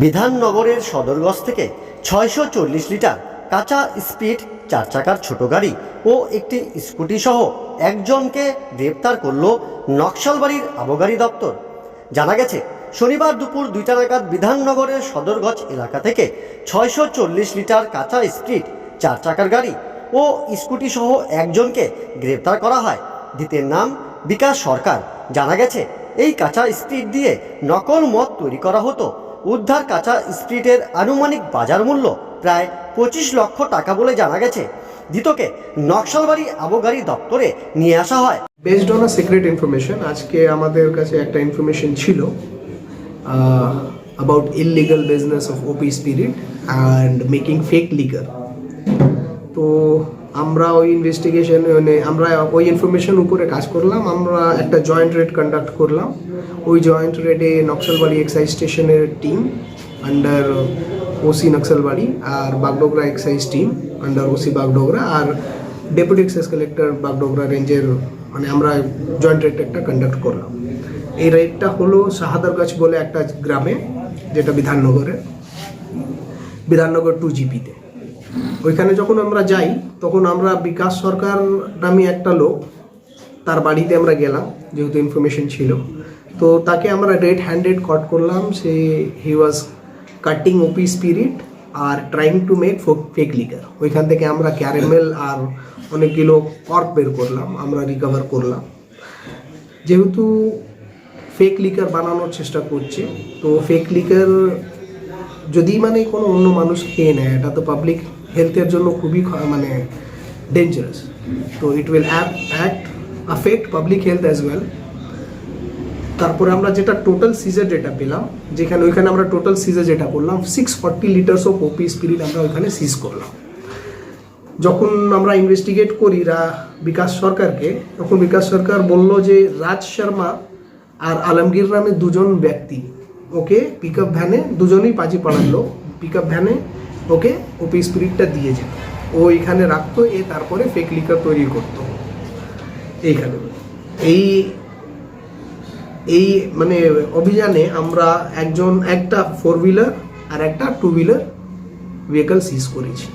বিধাননগরের সদরগঞ্জ থেকে ছয়শো চল্লিশ লিটার কাঁচা স্পিড চার চাকার ছোট গাড়ি ও একটি স্কুটি সহ একজনকে গ্রেপ্তার করল নকশালবাড়ির আবগারি দপ্তর। জানা গেছে, শনিবার দুপুর দুইটা নাগাদ বিধাননগরের সদরগঞ্জ এলাকা থেকে ছয়শো চল্লিশ লিটার কাঁচা স্পিড চার চাকার গাড়ি ও স্কুটি সহ একজনকে গ্রেপ্তার করা হয়। ধৃতের নাম বিকাশ সরকার। জানা গেছে, এই কাঁচা স্পিড দিয়ে নকল মদ তৈরি করা হতো। উদ্ধার কাঁচা স্প্রিটের আনুমানিক বাজার মূল্য প্রায় পঁচিশ লক্ষ টাকা বলে জানা গেছে। ধৃতকে নকশালবাড়ি আবগারি দপ্তরে নিয়ে আসা হয়। Based on a secret information আজকে আমাদের কাছে একটা ইনফরমেশন ছিল about illegal business of OP spirit and making fake liquor তো আমরা ওই ইনভেস্টিগেশন মানে আমরা ওই ইনফরমেশন উপরে কাজ করলাম, আমরা একটা জয়েন্ট রেড কন্ডাক্ট করলাম। ওই জয়েন্ট রেডে নকশালবাড়ি এক্সাইজ স্টেশনের টিম আন্ডার ওসি নকশালবাড়ি আর Bagdogra excise team under OC Bagdogra আর ডেপুটি এক্সাইজ কালেক্টর বাগডোগরা রেঞ্জের মানে আমরা জয়েন্ট রেড একটা কন্ডাক্ট করলাম। এই রেডটা হলো শাহাদারগাছ বলে একটা গ্রামে, যেটা বিধাননগরে। বিধাননগর টু জিপিতে ওইখানে যখন আমরা যাই, তখন আমরা বিকাশ সরকার নামে একটা লোক, তার বাড়িতে আমরা গেলাম, যেহেতু ইনফরমেশন ছিল। তো তাকে আমরা রেড হ্যান্ডেড কট করলাম। সে he was cutting OP spirit R trying to make fake liquor ওইখান থেকে আমরা ক্যারামেল আর অনেকগুলো কর্ক বের করলাম, আমরা রিকভার করলাম। যেহেতু ফেক লিকার বানানোর চেষ্টা করছে, তো ফেক লিকার যদি মানে কোনো অন্য মানুষ খেয়ে নেয়, এটা তো পাবলিক হেলথের জন্য খুবই মানে ডেঞ্জারাস তো it will act affect public health as well তারপরে আমরা যেটা টোটাল সিজার যেটা পেলাম, যেখানে ওইখানে আমরা টোটাল সিজার যেটা করলাম six forty liters of OP spirit আমরা ওইখানে সিজ করলাম। যখন আমরা ইনভেস্টিগেট করি রা, বিকাশ সরকারকে, তখন বিকাশ সরকার বলল যে রাজ শর্মা আর আলমগীর নামে দুজন ব্যক্তি ওকে পিক আপ ভ্যানে দুজনেই পাজি পাড়ার লোক পিক আপ ভ্যানে ওকে ওপি স্পিরিটটা দিয়ে যেত। ও এখানে রাখতো, এ তারপরে ফেক লিকার তৈরি করত। এইখানে। এই এই মানে অভিযানে আমরা একজন, একটা ফোর হুইলার আর একটা টু হুইলার ভেহিকল সিজ করেছি।